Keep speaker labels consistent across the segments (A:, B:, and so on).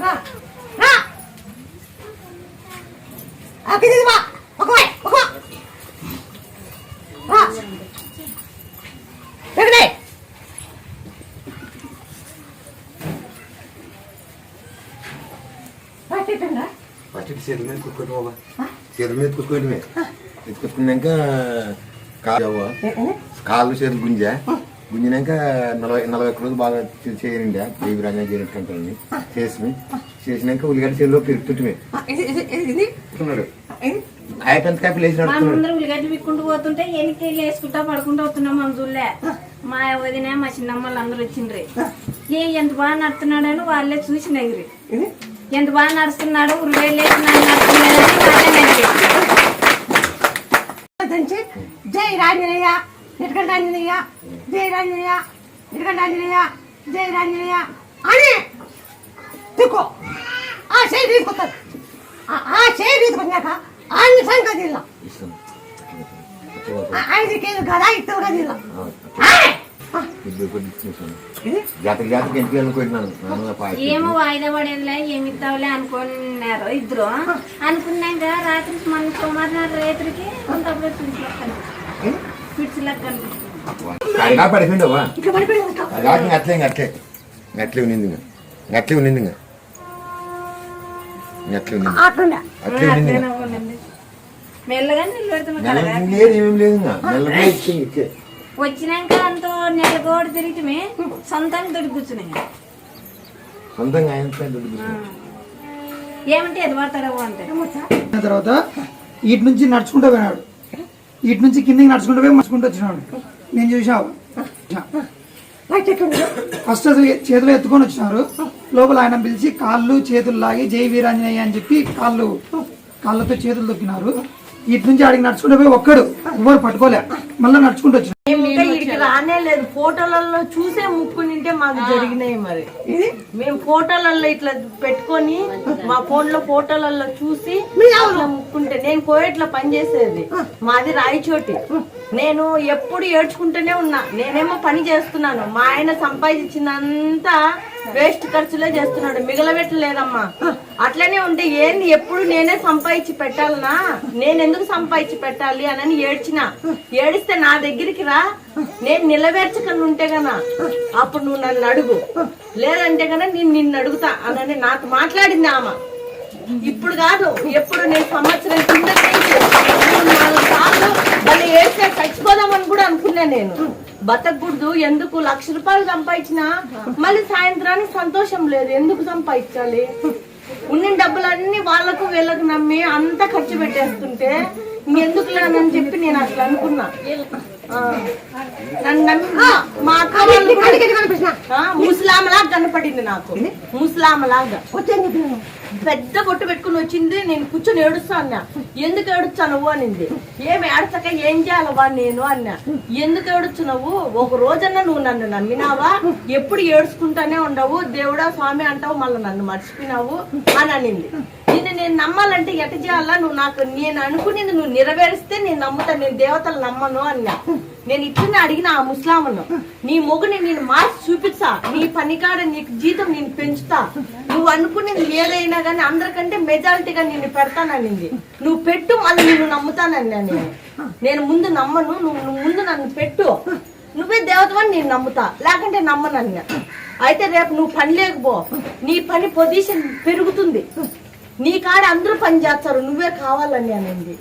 A: రా రా ఆ కిందికి వా ఒక వై ఒక వా. రా ఎక్కడే రా చెప్పండి రా
B: ఫస్ట్ చేతుల మీద కుట్టుకోండి బాబా చేతుల మీద కుట్టుకోండి కుట్టుకున్నాక కాలు కాళ్ళు చేతులు గుంజా గుంజినాక నలభై నలభై ఒక్క రోజులు బాగా చే- చేయండి దేవి రంగా చేయనట్టు చేసి చేసినాక ఉల్లిగడ్డ చేతిలో పెరుగుతుంటే కాపీ లేచి నడుస్తున్నాడు
C: ఉల్లిగడ్డ విక్కుంటూ పోతుంటే ఎనికి వేసుకుంటా పడుకుంటూ వస్తున్నాం మనం చూడలే. మా వదిన మా చిన్నమ్మలు అందరూ వచ్చిండ్రి. ఏ ఎంత బాగా నడుతున్నాడని వాళ్ళే చూసి నగిరి.
A: ఇది
C: ఎంత బాగా నడుస్తున్నాడు వాళ్ళే నగిరి.
A: దంచి జై రాంజనేయ నిటకండ ఆంజనేయ జై రాంజనేయ ఆంజనేయ జై రాంజనేయ అని తిక్కో ఆ చేయి తీసుకొస్తారు. ఆ- ఆ చేయి తీసుకొచ్చాక ఆయన సంగతి ఇలా ఆయనకి కదా ఇస్తారు కదా ఇలా
C: ఏమో వాయిదా పడేదిలే ఏమి ఇస్తావులే అనుకున్నారు ఇద్దరు. అనుకున్నాక రాత్రి మన సోమవారం రాత్రికి కొంతప్పుడు
B: పడిపోయిండవా అట్లే అట్లే. అట్లే ఉన్నింది అట్లే ఉన్నింది అట్లే ఉన్నింది. అట్లే ఉన్నింది
C: వచ్చినాక అంతో నెల గోడ తిరిగితే సొంతంగా దొరికి కూర్చున్నాయి.
B: సొంతంగా.
C: ఏమంటే పడతాడవు అంటే.
D: తర్వాత ఇటు నుంచి నడుచుకుంటూ పోయినాడు. ఇటు నుంచి కిందికి నడుచుకుంటూ పోయి నడుచుకుంటూ వచ్చినాడు. నేను చూసావు ఫస్ట్ అసలు చేతులు ఎత్తుకొని వచ్చినారు. లోపల ఆయన పిలిచి కాళ్ళు చేతులు లాగి జై వీరాంజనేయ అని చెప్పి కాళ్ళు కాళ్ళతో చేతులు తొక్కినారు. ఇటు నుంచి ఆడికి నడుచుకుంటూ పోయి ఒక్కడు ఎవరు పట్టుకోలే. మళ్ళీ నడుచుకుంటూ
E: రానే లేదు. ఫోటోలలో చూసే ముక్కునింటే మాకు జరిగినాయి మరి. మేము ఫోటోలలో ఇట్లా పెట్టుకొని మా ఫోన్లో ఫోటోలలో చూసి ముక్కుంటే నేను కోయట్లా పని చేసేది. మాది రాయచోటి. నేను ఎప్పుడు ఏడ్చుకుంటూనే ఉన్నా. నేనేమో పని చేస్తున్నాను. మా ఆయన సంపాదించినంతా వేస్ట్ ఖర్చులే చేస్తున్నాడు. మిగలబెట్టలేదమ్మా. అట్లనే ఉంటే ఏంది? ఎప్పుడు నేనే సంపాదించి పెట్టాలనా? నేను ఎందుకు సంపాదించి పెట్టాలి అని ఏడ్చిన. ఏడిస్తే నా దగ్గరికి రా. నేను నిలవేర్చకుండా ఉంటే గనా అప్పుడు నువ్వు నన్ను అడుగు. లేదంటే గనా నేను నిన్ను అడుగుతా అని నాకు మాట్లాడింది ఆమె. ఇప్పుడు కాదు ఎప్పుడు నేను సంవత్సరం కింద నాలుగు సార్లు మళ్ళీ చచ్చిపోదామని కూడా అనుకున్నా నేను. బతకూడదు ఎందుకు? లక్ష రూపాయలు సంపాదించిన మళ్ళీ సాయంత్రానికి సంతోషం లేదు. ఎందుకు సంపాదించాలి? ఉన్న డబ్బులన్నీ వాళ్ళకు వీళ్ళకు నమ్మి అంతా ఖర్చు పెట్టేస్తుంటే ఇంకెందుకు లేదని చెప్పి నేను అట్లా అనుకున్నా. మా- అక్క కనపడింది నాకు. ముసలామలాగా. పెద్ద బొట్టు పెట్టుకుని వచ్చింది నేను కూర్చొని ఏడుస్తా అన్నా. ఎందుకు ఏడుచ్చా నువ్వు? అనింది. ఏమి ఏడచక ఏం చేయాలవా నేను? అన్నా. ఎందుకు ఏడుచు నువ్వు? ఒక రోజన్నా నువ్వు నన్ను నమ్మినావా? ఎప్పుడు ఏడుచుకుంటానే ఉండవు. దేవుడా స్వామి అంటావు మళ్ళీ నన్ను మర్చిపోయినావు? అని అనింది. నిన్ను నేను నమ్మాలంటే ఎట చేయాలా? నువ్వు నాకు నేను అనుకునేది నువ్వు నెరవేరిస్తే నేను నమ్ముతా నేను దేవతలు నమ్మను అన్నా. నేను ఇట్లనే అడిగిన ఆ ముస్లామును నీ మొగుని నేను మార్చి చూపిస్తా నీ పనికాడ నీకు జీతం నేను పెంచుతా. నువ్వు అనుకునేది ఏదైనా కానీ అందరికంటే మెజారిటీగా నిన్ను పెడతాననింది. నువ్వు పెట్టు మళ్ళీ నిన్ను నమ్ముతానన్నా నేను. నేను ముందు నమ్మను నువ్వు నువ్వు ముందు నన్ను పెట్టు. నువ్వే దేవతవని నేను నమ్ముతా లేకంటే నమ్మనన్నా అయితే రేపు నువ్వు పని లేకపో నీ పని పొజిషన్ పెరుగుతుంది. నీ కాడ అందరూ పని చేస్తారు నువ్వే కావాలని అనింది.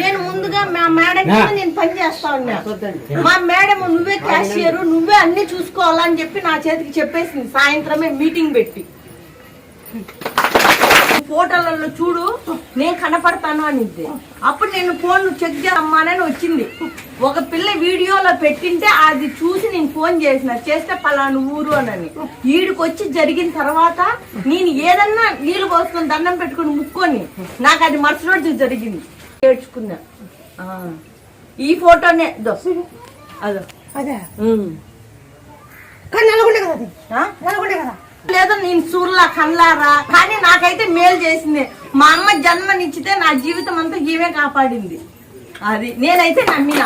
E: నేను ముందుగా మా మేడం కింద నేను పని చేస్తా ఉన్నా. మా మేడం నువ్వే క్యాషియర్ నువ్వే అన్ని చూసుకోవాలని చెప్పి నా చేతికి చెప్పేసింది. సాయంత్రమే మీటింగ్ పెట్టి. ఫోటోలలో చూడు నేను కనపడతాను అనిద్ది. అప్పుడు నేను ఫోన్ చెక్ చేద్దామని వచ్చింది. ఒక పిల్ల వీడియోలో పెట్టింటే అది చూసి నేను ఫోన్ చేసిన చేస్తే పలాను ఊరు అని ఈడికి వచ్చి జరిగిన తర్వాత నేను ఏదన్నా నీళ్ళు పోసుకొని దండం పెట్టుకొని ముక్కొని నాకు అది మరుసటి రోజు జరిగింది. ఏడ్చుకున్నా. ఈ ఫోటోనే అదో.
A: అదే. కదా? నల్లగుండే కదా?
E: లేదు నేను సూర్లా కళ్ళారా కానీ నాకైతే మేలు చేసింది. మా అమ్మ జన్మనిచ్చితే నా జీవితం అంతా ఈమె కాపాడింది. అది నేనైతే నమ్మిన.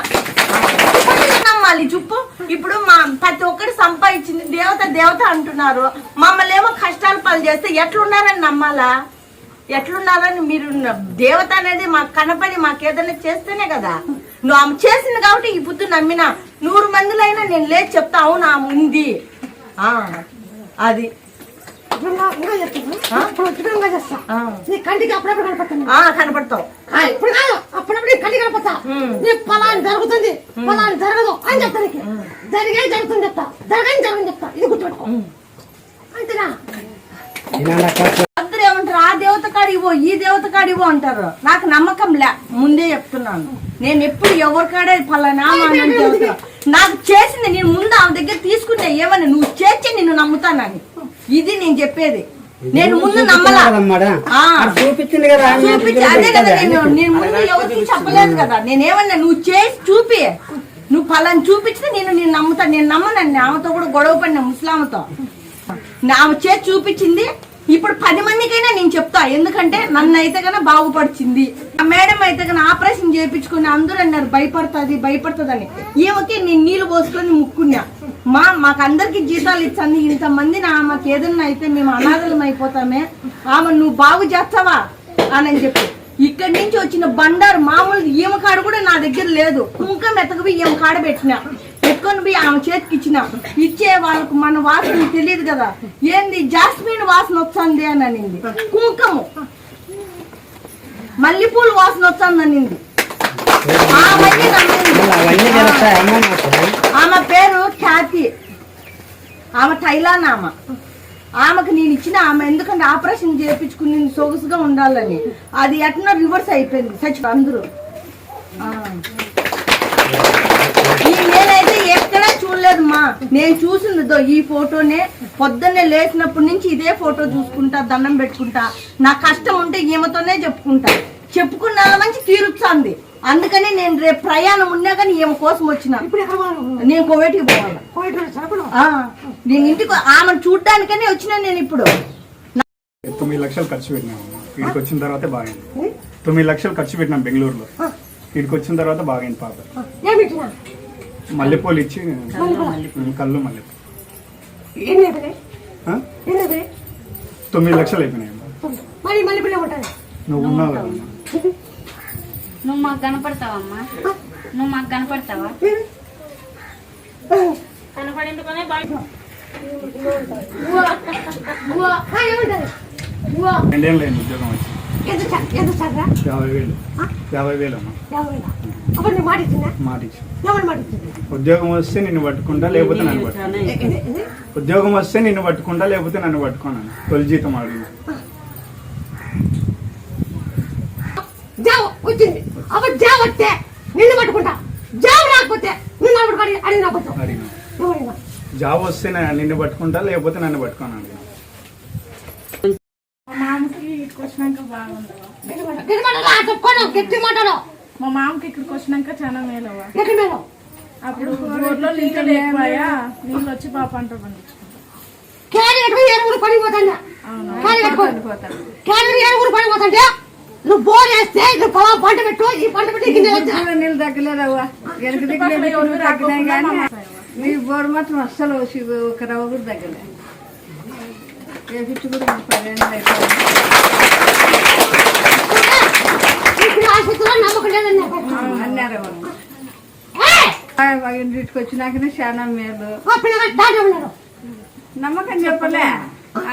E: నమ్మాలి చెప్పు ఇప్పుడు మా ప్రతి ఒక్కటి సంపాదించింది దేవత దేవత అంటున్నారు. మమ్మల్ని ఏమో కష్టాలు పాలు చేస్తే ఎట్లున్నారని నమ్మాలా? ఎట్లున్నారని మీరు దేవత అనేది మాకు కనపడి మాకు ఏదైనా చేస్తేనే కదా. నువ్వు ఆమె చేసింది కాబట్టి ఈ బుద్ధి నమ్మిన. నూరు మందులైనా నేను లేచి చెప్తా అవును ఆమె ఉంది. ఆ, అది. కనపడతావు.
A: ఇప్పుడు కాదు అప్పుడప్పుడు నీ కంటికి కనపడతా. నీ పలాని జరుగుతుంది. పలాని జరగదు అని చెప్తా నీకు. జరిగే జరుగుతుంది చెప్తా. జరగని జరగని చెప్తా. ఇది గుర్తుపెట్టుకో. అంతేనా?
E: అందరూ ఏమంటారు? ఆ దేవత కాడివో ఈ దేవత కాడివో అంటారు. నాకు నమ్మకం లే. ముందే చెప్తున్నాను. నేను ఎప్పుడు ఎవరి కాడే ఫలానా నాకు చేసింది నేను ముందు ఆమె దగ్గర తీసుకుంటే ఏమని? నువ్వు చేర్చి నిన్ను నమ్ముతానని. ఇది నేను చెప్పేది. నేను ముందు నమ్మలా. ఆ.
F: చూపించింది కదా ఆమె
E: చూపించి అదే కదా నేను నేను ముందు ఎవరికి చెప్పలేదు కదా. నేనేమన్నా నువ్వు చేసి చూపి. నువ్వు ఫలాన్ని చూపించితే నేను నేను నమ్ముతాను నేను నమ్మనండి ఆమెతో కూడా గొడవ పడిన ముస్లాంతో ఆమె చేసి చూపించింది. ఇప్పుడు పది మందికైనా నేను చెప్తా ఎందుకంటే నన్ను అయితే కన్నా బాగుపడిచింది. ఆ మేడం అయితే కన్నా ఆపరేషన్ చేయించుకుని అందరూ అన్నారు భయపడుతుంది భయపడుతుందని. ఈమెకి నేను నీళ్ళు పోసుకొని ముక్కున్నా. మా మాకందరికి జీతాలు ఇచ్చింది ఇంతమంది ఆమెకి ఏదన్నా అయితే మేము అనాథలం అయిపోతామే. ఆమె నువ్వు బాగు చేస్తావా? అని చెప్పి. ఇక్కడి నుంచి వచ్చిన బండారు మామూలు ఈమె కాడ కూడా నా దగ్గర లేదు. కుంకం ఎత్తకపోయి ఈమె కాడ పెట్టిన. పెట్టుకొని పోయి ఆమె చేతికి ఇచ్చిన. ఇచ్చే వాళ్ళకు మన వాసన తెలియదు కదా. ఏంది? జాస్మిన్ వాసన వస్తుంది అని అనింది. కుంకము. మల్లెపూలు వాసన వస్తుంది అనింది. ఆమె పేరు ఖ్యాతి. ఆమె థైలాన్ ఆమె. ఆమెకు నేను ఇచ్చిన ఆమె ఎందుకంటే ఆపరేషన్ చేయించుకుని సొగసుగా ఉండాలని. అది ఎట్లా రివర్స్ అయిపోయింది. సచ్ అందరూ ఆ. ఈ నేనైతే ఎక్కడా చూడలేదు మా నేను చూసింది దో ఈ ఫోటోనే. పొద్దున్నే లేచినప్పటి నుంచి ఇదే ఫోటో చూసుకుంటా దండం పెట్టుకుంటా. నా కష్టం ఉంటే ఈమెతోనే చెప్పుకుంటా. చెప్పుకున్న మంచి తీరుస్తుంది అందుకని నేను రేపు ప్రయాణం ఉన్నా కానీ ఈమె కోసం వచ్చిన.
A: ఇప్పుడు ఎక్కడ పోవాలి?
E: నేను కోవేటికి పోవాలి. నేను ఇంటికి ఆమెను చూడ్డానికనే వచ్చిన నేను ఇప్పుడు.
G: తొమ్మిది లక్షలు ఖర్చు పెట్టినాము వీడికి వచ్చిన తర్వాత బాగైంది. తొమ్మిది లక్షలు ఖర్చు పెట్టినాం బెంగళూరులో. వీడికి వచ్చిన తర్వాత బాగైంది పాప. మల్లెపూలు ఇచ్చి కళ్ళు మల్లెపూ
A: ఎన్ని అయిపోయినాయి
G: ఆ?
A: ఎన్ని అయిపోయినాయి
G: తొమ్మిది లక్షలు అయిపోయినాయి నువ్వు ఉన్నావు కదా
C: నువ్వు మాకు కనపడతావమ్మా. నువ్వు మాకు కనపడతావా?
A: ఏముంటది
G: రెండేళ్ళు అయింది ఉద్యోగం వచ్చి.
A: ఎంత చ- ఎంత చదరా
G: యాభై వేలు. యాభై వేలు అమ్మా. ఉద్యోగం వస్తే నిన్ను పట్టుకుంటా లేకపోతే నన్ను పట్టుకుంటా ఉద్యోగం వస్తే నిన్ను పట్టుకుంటా లేకపోతే నన్ను పట్టుకోను తొలి జీతం అడిగిన. జాబ్ వస్తే నిన్ను పట్టుకుంటా లేకపోతే నన్ను పట్టుకోను అడిగిన.
H: మామకి ఇక్కడికి మా మామకి ఇక్కడికి వచ్చినాక చాలా మేలవా
A: గట్టి మేలు
H: అప్పుడు ఊర్లో నీళ్ళు లేకపోయా నీళ్ళు వచ్చి పాప అంట పండించుకుంటాం.
A: నువ్వు బోర్ వేస్తే పొలం పంట పెట్టు ఈ పంట పెట్టి.
I: నీళ్ళు తగ్గలేదవ్వా. వెనక తగ్గినాయి కానీ నీ బోరు మాత్రం అస్సలు ఒక రవ్వ కూడా తగ్గలే. ఏ పిచ్చి కూడా మాకు పదిహేను అయిపోయింది
A: ఇప్పుడు ఆసుపత్రిలో నమ్మకం లేదని నాకు.
I: అన్నారు వాళ్ళు ఇంటికి వచ్చినాకనే చాలా మేలు నమ్మకం చెప్పలే.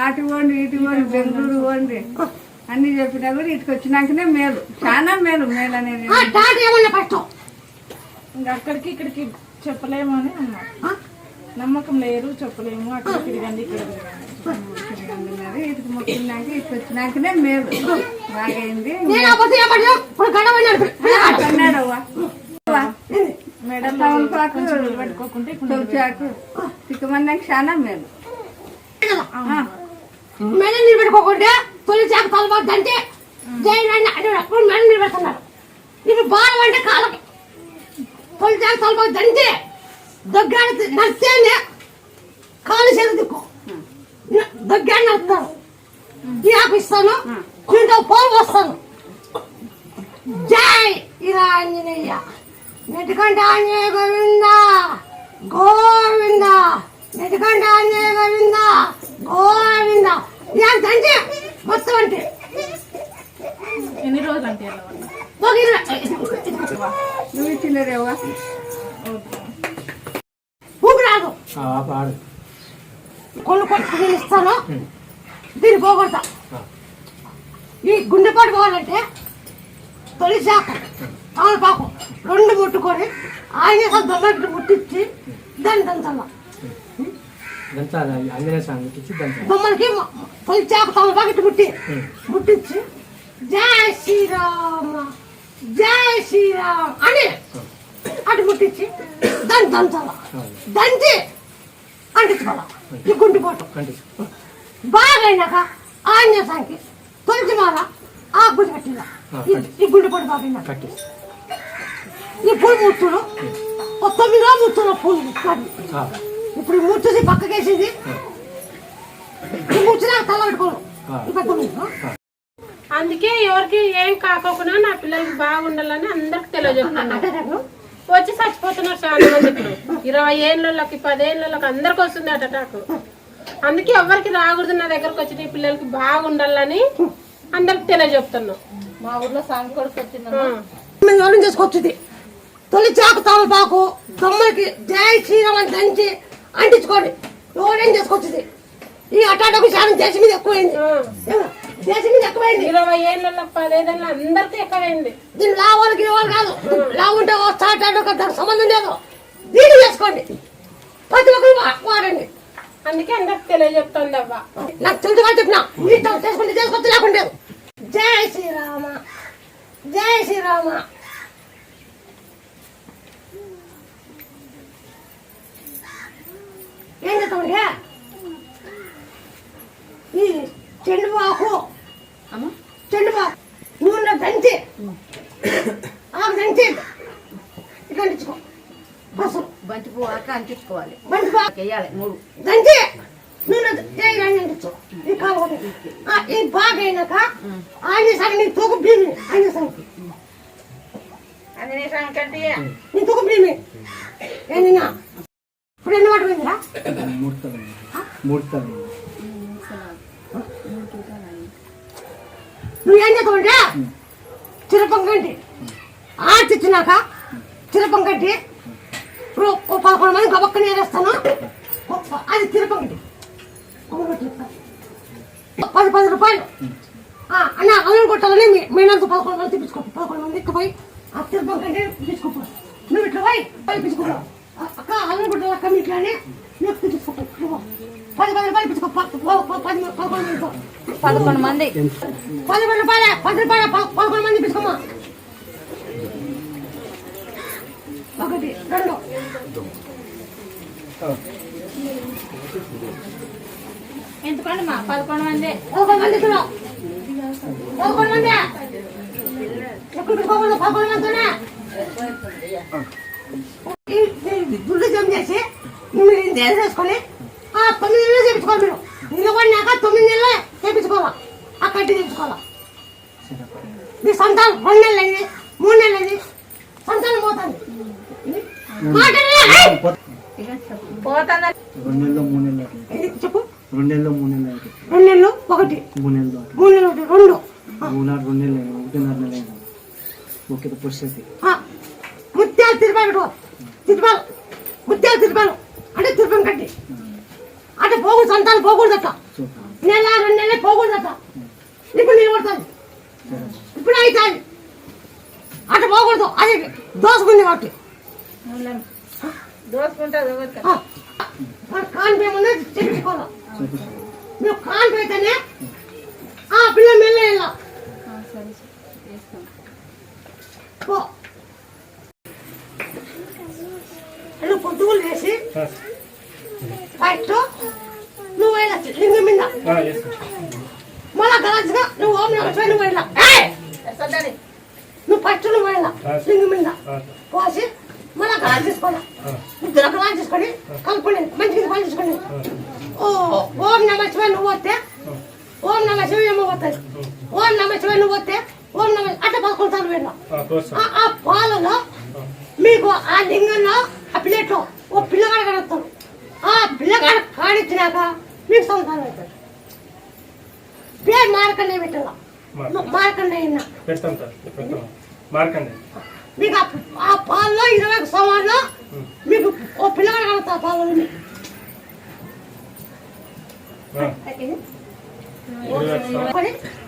I: అటు పోండి ఇటు పోండి బెంగళూరు పోండి. అన్ని చెప్పినా కూడా ఇటుకు వచ్చినాకనే మేలు. చాలా మేలు మేలు అనేది
A: ఆ టాట ఏమన్నా కష్టం
H: ఇంకా అక్కడికి ఇక్కడికి చెప్పలేము అని నమ్మకం లేరు చెప్పలేము. అక్కడ తిరగండి ఇక్కడ తిరగండి.
I: అందున్నారు ఇటుకు మొక్కినాక ఇటుకు వచ్చినాకనే మేలు బాగైంది.
A: నేను అబద్ధం ఏమన్నా ఇప్పుడు గడవన్నాడు పిల్లగాడు.
I: అన్నారవ్వా
H: మేడం
I: తమలపాకు
H: పెట్టుకోకుంటే ఇప్పుడు
I: తొలిచాకు తిక్కమన్నాక చాలా మేలు
A: మెడలు నిలబెట్టుకోకుండా తొలి చేప తలబద్దంటే జైలు అంటే అప్పుడు మెడలు నిలబెడుతున్నారు. ఇది బాగా అంటే కాలం తొలి చేప తలబద్దంటే దగ్గర నడిస్తేనే కాలు చేరు దిక్కు దగ్గర నడుస్తారు ఈ ఆకు ఇస్తాను దీంట్లో పోలు వస్తాను. జై ఇలా ఆంజనేయ గోవింద? మొత్తం అంటే
H: ఎన్ని రోజులు
I: నువ్వు
A: కొట్టుకుని ఇస్తాను. దీన్ని పోగొడతా. ఈ గుండెపాటు పోవాలంటే తొలి శాఖ. తమలపాకు రెండు ముట్టుకొని ఆయన దొంగటి ముట్టించి దాన్ని దంచాల.
F: దంతా ఆంజనేయ స్వామి ఇచ్చి దంతా
A: బొమ్మలకి తొలి చాక తమలపాకు ముట్టి ముట్టించి జై శ్రీరామ జై శ్రీరామ్ అని అటు ముట్టించి దాన్ని దంచాల. దంచి అంటించుకోవాలి. ఈ గుండెపోటు
F: అంటే
A: బాగా అయినాక ఆంజనేయ స్వామికి తొలిచి మాల ఆ గుడి కట్టిందా ఈ గుండె పొడి బాగా
F: కట్టి.
A: ఈ పూలు ముచ్చులు ఓ తొమ్మిదో ముచ్చులో పూలు
F: ఆ,
A: ఇప్పుడు ఈ ముచ్చుసి పక్కకేసింది. ఈ ముచ్చిన తల పెట్టుకోను
J: అందుకే ఎవరికి ఏం కాకోకుండా నా పిల్లలకి బాగుండాలని అందరికి
A: రేపు
J: వచ్చి చచ్చిపోతున్నారు చాలా మంది ఇప్పుడు. ఇరవై ఏళ్ళకి పదేళ్ళకి అందరికి వస్తుంది అట అటాక్ అందుకే ఎవరికి రాకూడదు నా దగ్గరకు వచ్చి పిల్లలకి బాగుండాలని అందరికి తెలియజెప్తున్నాం
H: మా ఊర్లో సాంగ్ కొడుకు వచ్చింది.
A: మేము ఎవరిని చేసుకొచ్చింది తొలి చాకు తమలపాకు దొమ్మలకి జై శ్రీరామ్ అని దంచి అంటించుకోండి. ఎవరేం చేసుకొచ్చింది ఈ అటాటకు శాతం దేశం మీద ఎక్కువైంది. దేశం మీద ఎక్కువైంది.
J: ఇరవై ఏళ్ళకి పదేళ్ళ అందరికి ఎక్కువైంది.
A: దీని లాభాలకి ఇవ్వాలి కాదు. లాభం ఉంటే స్టార్ట్ అంటే దానికి సంబంధం లేదు. దీన్ని చేసుకోండి. ప్రతి ఒక్కరు వాడండి.
J: అందుకే అందరికి తెలియజెప్తుంది అవ్వ.
A: నాకు తెలుసు చెప్పిన. ఇష్టం చేసుకుంటే చేసుకోవచ్చు లేకుంటే లేదు. జై శ్రీరామ. జై శ్రీరామ ఏం చేస్తామండి ఈ చెండుబాకు చెండుబాకు నూనె దంచి ఆకు దంచి ఇట్లా అంటించుకో పసుపు
I: బంతి పువ్వు ఆక అంటించుకోవాలి
A: బంతి బాకు
I: వేయాలి మూడు
A: దంచి నూనె చేయాలని అంటించు ఈ కాలు. ఆ, ఇది బాగా అయినాక ఆంజనేయ స్వామి నీ తూకు భీమి
H: స్వామి. కంటే
A: నీ తూకు భీమి ఏందినా ఇప్పుడు ఎన్ని మాట పోయిందిరా? నువ్వు ఏం చేస్తావంటే చిరపం కంటి ఆర్చిచ్చినాక చిరపం కట్టి ఇప్పుడు పదకొండు మంది గబక్కని వేరేస్తాను అది చిరపం కట్టి పది పది రూపాయలు. అన్న అల్లం కొట్టాలని మీ మీనంత పదకొండు మంది తెప్పించుకో పదకొండు మంది ఇక్క పోయి ఆ చిరపం కంటే తెప్పించుకోపో నువ్వు ఇట్లా పోయి పది తెప్పించుకో. అక్క అల్లం కొట్టాలి అక్క ఇట్లానే నువ్వు పది పది రూపాయలు తెప్పించుకో పది పదకొండు మందితో
I: పదకొండు మంది.
A: పదకొండు రూపాయలే పది రూపాయలే పదకొండు మంది తీసుకోమా ఒకటి రెండు.
H: ఎందుకంటే మా పదకొండు మంది.
A: పదకొండు మంది ఇస్తున్నావు పదకొండు మంది. పదకొండు ఈ గుళ్ళు జమ చేసి మీరు ఇంత వేసేసుకొని ఆ తొమ్మిది నెలలు చేయించుకోవాలి మీరు. నిలబడినాక తొమ్మిది నెలలు చేయించుకోవాలా? ఆ కట్టి చేయించుకోవాలా? మీ సంతానం రెండు నెలలు అయింది మూడు నెలలు అయింది. సంతానం పోతుంది. ఏయ్, చెప్పు.
F: రెండు నెలలు మూడు నెలలు
A: రెండు నెలలు ఒకటి.
F: మూడు నెలలు అట్లా.
A: మూడు నెలలు ఒకటి రెండు.
F: మూడున్నర రెండు నెలలు అయినా ఒకటిన్నర నెల అయినా. ఓకే పరిస్థితి.
A: ముత్యాలు తిరుపాలు తిరుపాలు. ముత్యాలు తిరుపాలు. అంటే తిరుపం కట్టి. అంటే పోగు సంతానం పోకూడదట. నెల రెండు నెలలు పోకూడదట. ఇప్పుడు నిలబడుతుంది ఇప్పుడు అవుతుంది అటు పోకూడదు. అది దోసుకుంది కాబట్టి.
H: దోసుకుంటుంది
A: కాన్ పేముంది చెప్పించుకోవాలి నువ్వు కాన్ అయితేనే ఆ పిల్ల మెల్ల వెళ్ళా. పో. నువ్వు పొద్దుగులు వేసి ఫస్ట్ నువ్వు వెళ్ళచ్చు లింగం మీద. మళ్ళా గలచ్చుగా నువ్వు ఓం నువ్వు వెళ్ళా! నువ్వు ఫస్ట్ నువ్వు వెళ్ళా లింగం మీద. పోసి మళ్ళా గలాజ్ తీసుకోవాలి ఇద్దరు గలాజ్ తీసుకొని కలుపుకోండి మంచిగా పని తీసుకోండి ఓ ఓం నమ శివాయ నువ్వు వస్తే ఓం నమ శివాయ ఏమో వస్తుంది ఓం నమ శివాయ నువ్వు వస్తే ఓం నమ అట్లా పదకొండు సార్లు వెళ్ళాం ఆ- పాలలో మీకు ఆ లింగంలో ఆ ప్లేట్లో ఓ పిల్లగాడు కలుగుతాడు ఆ పిల్లగాడు అయినాక మీకు సంతానం అవుతుంది. పేరు మార్కండే పెట్టాల? మార్కండే
J: పెడతాం సార్ పెడతాం. మార్కండి
A: మీకు ఆ- పాల్లో ఇరవై సంవత్సరంలో మీకు ఓ పిల్లగాడు కలుగుతా పాలు పోసుకొని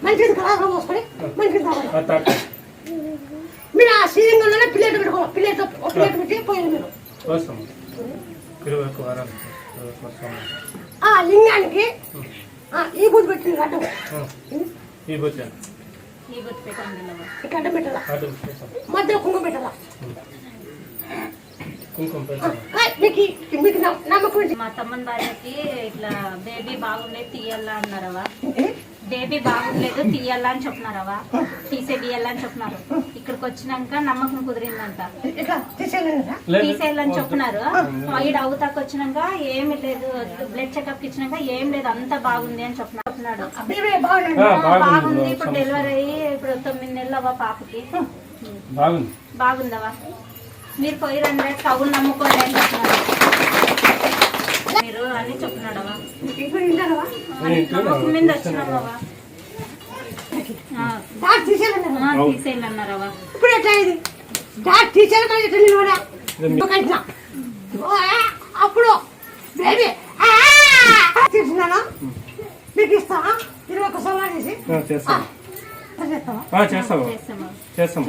A: మంచిది గ్లాసులో పోసుకొని మంచిది మీరు ఆ సీలింగ్లోనే ప్లేట్ పెట్టుకోవాలి ప్లేట్ ప్లేట్ పెట్టి పోయాలి మీరు ఆ లింగానికి ఆ, ఈ బుద్ధి పెట్టింది అడ్డం
J: ఈ
K: గుర్తు
A: పెట్టాలా
J: చేస్తాం
A: మధ్యలో కుంకుమ పెట్టాలా?
J: కుంకుమ
A: ఆ, మీకు మీకు నమ్మకం?
K: మా తమ్మని భార్యకి ఇట్లా బేబీ బాగుండేది తీయాలా అన్నారవా? బేబీ బాగుండలేదు తీయాలా అని చెప్పినారవా తీసేయాలా అని చెప్పినారు. ఇక్కడికి వచ్చినాక నమ్మకం కుదిరిందంట. తీసేయాలని చెప్పినారు. ఈడ అవుతాకు వచ్చినాక ఏమి లేదు. బ్లడ్ చెకప్ ఇచ్చినాక ఏం లేదు. అంతా బాగుంది అని
A: బేబీ బాగుంది.
K: ఇప్పుడు డెలివరీ అయ్యి ఇప్పుడు తొమ్మిది నెలలు అవ్వ పాపకి.
J: బాగుంది.
K: బాగుందవా మీరు పోయి రండి కవులు నమ్ముకోండి అని చెప్పినాడు మీరు అని నమ్మకం మీద వచ్చినామవా
A: డాక్టర్ తీసేయాలి కదా
K: తీసేయాలి అన్నారవా
A: ఇప్పుడు ఎట్లా ఇది? అప్పుడు. బేబీ తీసుకున్నాను మీకు ఇస్తావా? ఇరవై ఒక్క సవాల్ చేసి.
J: చేస్తాం
A: చేస్తావా?
J: చేస్తాము